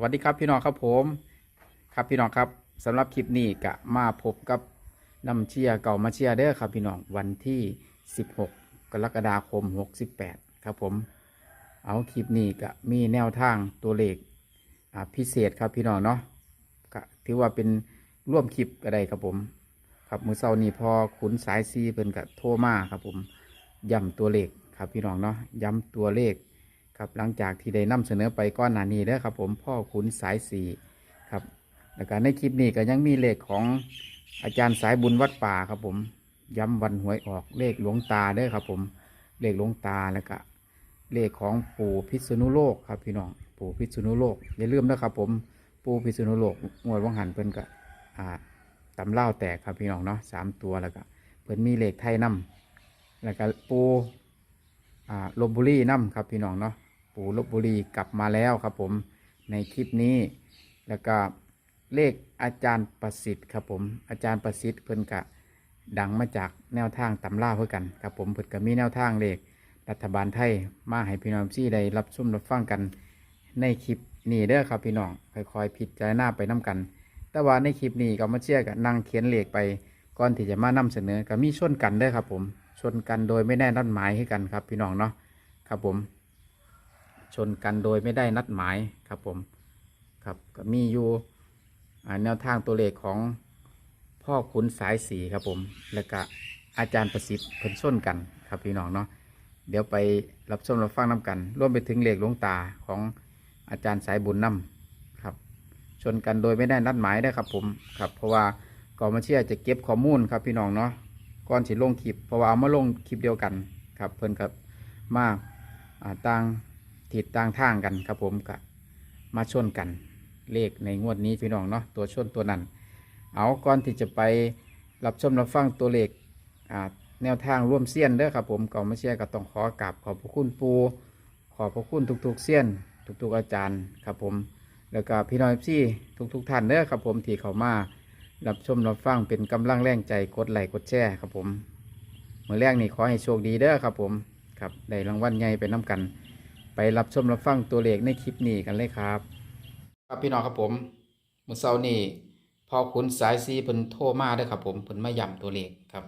สวัสดีครับพี่น้องครับผมครับพี่น้องครับสำหรับคลิปนี้กะมาพบกับน้ำเชียร์เก่ามาเชียร์เด้อครับพี่น้องวันที่ 16 กรกฎาคม 68 ครับผม เอาคลิปนี้กะมีแนวทางตัวเลขพิเศษครับพี่น้องเนาะกะถือว่าเป็นร่วมคลิปก็ได้ครับผม ครับมือเช้านี้พอขุนสายซีเพิ่นกะโทรมาครับผมย้ำตัวเลขครับพี่น้องเนาะย้ำตัวเลข ครับหลังจากที่ได้นำเสนอไปก้อนหน้านี้แล้วครับ ผมพ่อขุนสายสีครับแล้วก็ในคลิปนี้ก็ยังมีเลขของอาจารย์สายบุญวัดป่าครับผมย้ำวันหวยออกเลขหลวงตาเด้อครับ ผมเลขหลวงตาแล้วก็เลขของปู่พิษณุโลกครับพี่น้องปู่พิษณุโลกอย่าลืมนะครับ ผมปู่พิษณุโลกงวดวังหันเพิ่นก็อ่าตำเล่าแตกครับพี่น้องเนาะสามตัวแล้วก็เพิ่นมีเลขไทยนํแล้วก็ปูอ่าลบบุรีนํครับพี่น้องเนาะ ปู่ลบบุรีกลับมาแล้วครับผมในคลิปนี้ แล้วก็เลขอาจารย์ประสิทธิ์ครับผมอาจารย์ประสิทธิ์เพิ่นกะดังมาจากแนวทางตำราเพื่อกันครับผมเพิ่นก็มีแนวทางเลขรัฐบาลไทยมาให้พี่น้องซี่ได้รับชมรับฟังกันในคลิปนี้เด้อครับพี่น้องค่อยๆพิจารณาไปน้กัน แต่ว่าในคลิปนี้ก็มาเชื่อกันนั่งเขียนเลขไปก่อนที่จะมานำเสนอก็มีชนกันเด้อครับผมชนกันโดยไม่ได้นัดหมายให้กันครับพี่น้องเนาะครับผม ชนกันโดยไม่ได้นัดหมายครับผมครับก็มีอยู่แนวทางตัวเลขของพ่อขุนสายสีครับผม แล้วก็อาจารย์ประสิทธิ์เพิ่นชนกันครับพี่น้องเนาะเดี๋ยวไปรับชมรับฟังน้กันร่วมไปถึงเลขหลวงตาของอาจารย์สายบุญน้ำครับ ชนกันโดยไม่ได้นัดหมายได้ครับผมครับเพราะว่าก่อนมาเชื่อจะเก็บข้อมูลครับพี่น้องเนาะก่อนสิลงคลิปเพราะว่าเอามาลงคลิปเดียวกันครับเพิ่นกับมาอ่าต่าง ทิศต่างทางกันครับผมกะมาชนกัน เลขในงวดนี้พี่น้องเนาะตัวชนตัวนั้น เอาก่อนที่จะไปรับชมรับฟังตัวเลขแนวทางร่วมเสี้ยนเด้อครับผมก่อนมาเชียร์ก็ต้องขอกราบขอบพระคุณปูขอบพระคุณทุกๆเสี้ยน ทุกๆอาจารย์ครับผม แล้วก็พี่น้องพี่ทุกๆท่านเด้อครับผมที่เข้ามารับชมรับฟังเป็นกำลังแรงใจกดไลค์กดแชร์ครับผมเมื่อแรกนี่ขอให้โชคดีเด้อครับผมครับได้รางวัลใหญ่ไปน้กัน ไปรับชมรับฟังตัวเลขในคลิปนี้กันเลยครับ ครับพี่น้องครับผมเมื่อเช้านี้พอขุนสายซีเพิ่นโทรมาเด้อครับผมเพิ่นมาย้ำตัวเลขครับ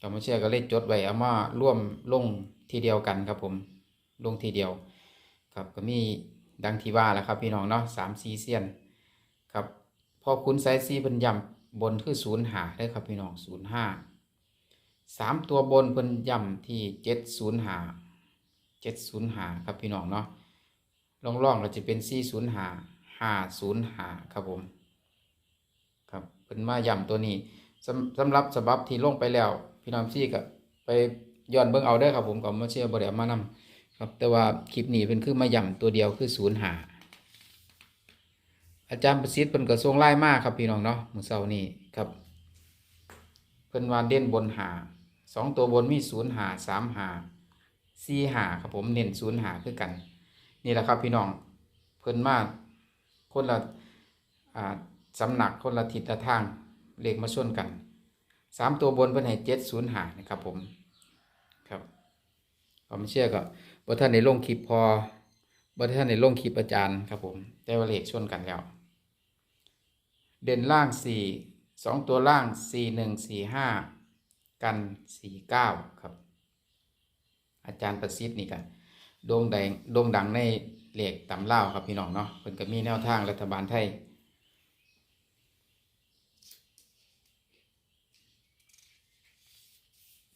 ก็มาเชื่อก็เลยจดไว้เอามาร่วมลงทีเดียวกันครับผมลงทีเดียว ครับก็มีดังที่ว่าแหล้วครับ พี่น้องเนาะสามซีเซียนครับพอขุนสายซีเพิ่นย้ำบนคือศูนย์หาได้ครับพี่น้องศูนย์ห้าสามตัวบนเพิ่นย้ำที่เจ็ดศูนย์หา เจ็ดศูนย์หาครับพี่น้องเนาะล่องล่องๆเราจะเป็นสี่ศูนย์หาห้าศูนย์หาครับผม ครับเป็นมาย่ำตัวนี้สำสำหรับฉบับที่ลงไปแล้ว พี่น้องซี่ก็ไปย้อนเบิ่งเอาได้ครับผมก็มาเชื่อบริเอามานำครับ แต่ว่าคลิปนี้เป็นคือมาย่ำตัวเดียวคือศูนย์หาอาจารย์ประสิทธิ์เป็นกระทรวงไล่มากครับพี่น้องเนาะมือเช้านี้ครับเพิ่นว่าเด่นบนหาสองตัวบนมีศูนย์หาสามหา สี่หาครับผมเน้นศูนย์หาคือกัน นี่แหละครับพี่น้องเพิ่นมากคนละอ่าสำนักคนละทิศละทางเลขมาชนกันสามตัวบนเพิ่นให้เจ็ดศูนย์หานะครับผมครับผมเชื่อก็บ่ท่านในลงคลิปพอบ่ท่านในลงคลิปอาจารย์ครับผมแต่ว่าเลขชนกันแล้ว เด่นล่างสี่สองตัวล่างสี่หนึ่งสี่ห้ากันสี่เก้าครับ อาจารย์ประสิทธิ์นี่กันโด่งดังโด่งดังในเหล็กตำเล่าครับพี่น้องเนาะเพิ่นก็มีแนวทางรัฐบาลไทย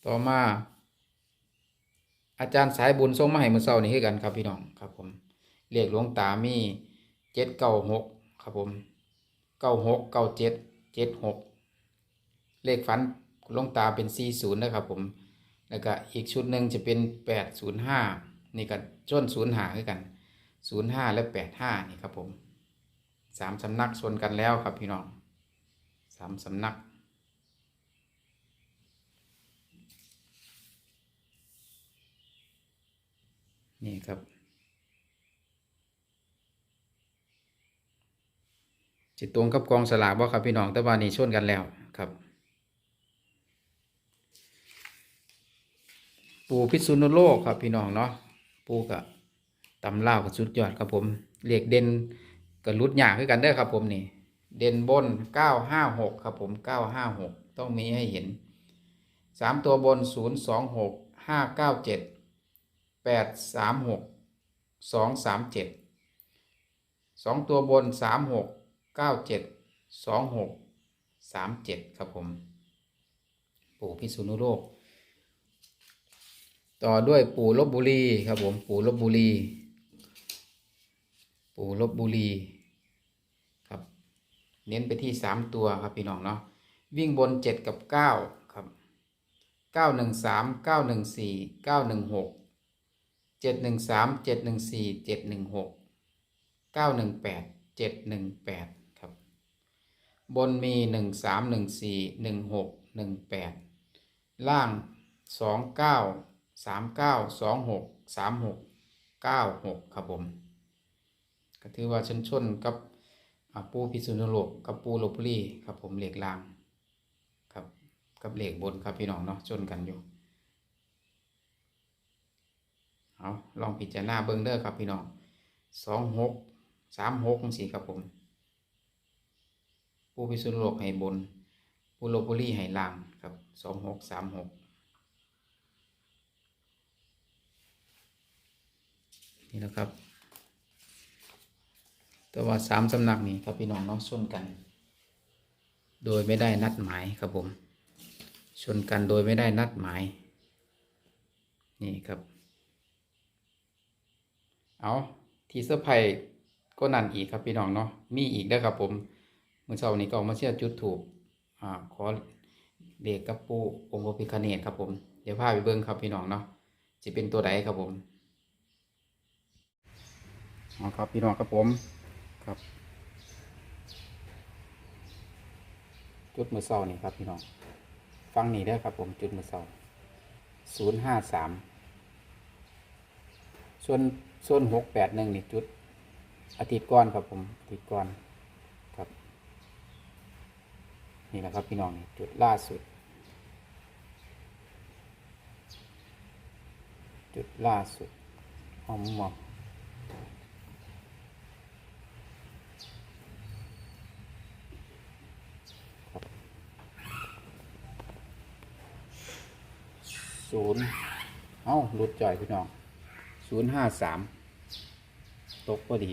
ต่อมา อาจารย์สายบุญส่งมาให้มือเช้านี้คือกันครับพี่น้องครับผมเลขหลวงตามีเจ็ดเก้าหกครับผมเก้าหกเก้าเจ็ดเจ็ดหกเลขฝันหลวงตาเป็นสี่ศูนย์นะครับผม แล้วก็อีกชุดหนึ่งจะเป็นแปดศูนย์ห้านี่ก็ชนศูนย์หาคือกันศูนย์ห้าและแปดห้านี่ครับผมสามสำนักชนกันแล้วครับพี่น้องสามสำนัก นี่ครับจิตตรงกับกองสลากบ่ครับพี่น้องแต่ว่านี่ชนกันแล้วครับ ปูพิษณุโลกครับพี่น้องเนาะปูกับตำเล่ากับสุดยอดครับผมเหลขเด่นก็รุดหยากคือกันเด้ครับผมนี่ เด่นบนเก้าห้าหกครับผมเก้าห้าหกต้องมีให้เห็นสามตัวบนศูนย์สองหกห้าเก้าเจ็ดแปดสามหกสองสามเจ็ดสองตัวบนสามหกเก้าเจ็ดสองหกสามเจ็ดครับผม ปู่พิษณุโลก ต่อด้วยปู่ลบบุรีครับผมปู่ลบบุรี ปู่ลบบุรีครับ เน้นไปที่สามตัวครับพี่น้องเนาะวิ่งบนเจ็ดกับเก้าครับเก้าหนึ่งสามเก้าหนึ่งสี่เก้าหนึ่งหกเจ็ดหนึ่งสามเจ็ดหนึ่งสี่เจ็ดหนึ่งหกเก้าหนึ่งแปดเจ็ดหนึ่งแปดครับ บนมีหนึ่งสามหนึ่งสี่หนึ่งหกหนึ่งแปดล่างสองเก้า สามเก้าสองหกสามหกเก้าหกครับผมก็ถือว่าชนชนกับปูพิษณุโลกกับปูลบบุรีครับผมเหล็กลางครับกับเหล็กบนครับพี่น้องเนาะชนกันอยู่เอาลองพิจารณาเบิ้งเด้อครับพี่น้องสองหกสามหกสี่ครับผมปูพิษณุโลกให้บนปูลบบุรีให้ล่างครับสองหกสามหก นี่นะครับ แต่ว่าสามสำนักนี้ครับพี่น้องเน้องชนกัน โดยไม่ได้นัดหมายครับผมชนกันโดยไม่ได้นัดหมาย นี่ครับ เอาทีเซอร์ไพรส์ก็นั่นอีกครับพี่น้องเนาะมีอีกได้ครับผมเมื่อเช้านี้ก็ออกมาเชื่อจุดถูกอ่าขอเด็กกับปูองค์พระพิคเนตครับผม เดี๋ยวพาไปเบิ้งครับพี่น้องเนาะจะเป็นตัวใดครับผม เอาครับพี่น้องครับผมครับ จุดมือเศร้านี่ครับพี่น้อง ฟังนี่ได้ครับผมจุดมือเศร้าศูนย์ห้าสามส่วนส่วนหกแปดหนึ่งนี่จุดอาทิตย์ก่อนครับผมอาทิตย์ก่อนครับ นี่แหละครับพี่น้องนี่จุดล่าสุด จุดล่าสุดหอมหมอก ศูนย์เอ้าหลุดจ่อยพี่น้องศูนย์ห้าสามตกพอดี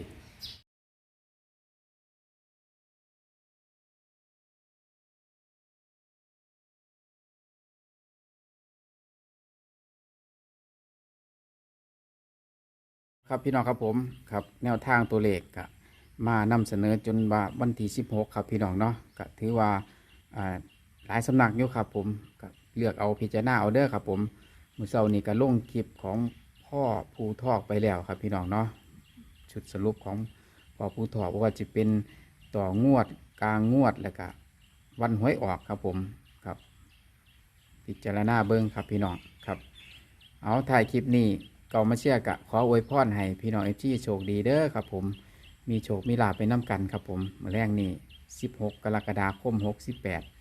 ครับพี่น้องครับผมครับแนวทางตัวเลขกะมานำเสนอจนว่าวันที่16 ครับพี่น้องเนาะก็ถือว่าหลายสำนักอยู่ครับผมก็ เลือกเอาพิจารณาเอาเด้อครับ ผมมือเช้านี้ก็ลงคลิปของพ่อภูทอกไปแล้วครับ พี่น้องเนาะชุดสรุปของพ่อภูทอกว่าจะเป็นต่องวดกลางงวดแล้วก็วันหวยออกครับผมครับ พิจารณาเบิ้งครับพี่น้องครับ เอาถ่ายคลิปนี้เก่ามาเชียร์กะขออวยพรให้พี่น้องเอฟซีโชคดีเด้อครับ ผมมีโชคมีลาไปน้ำกันครับผมเมื่อแรงนี้16 กรกฎาคม 68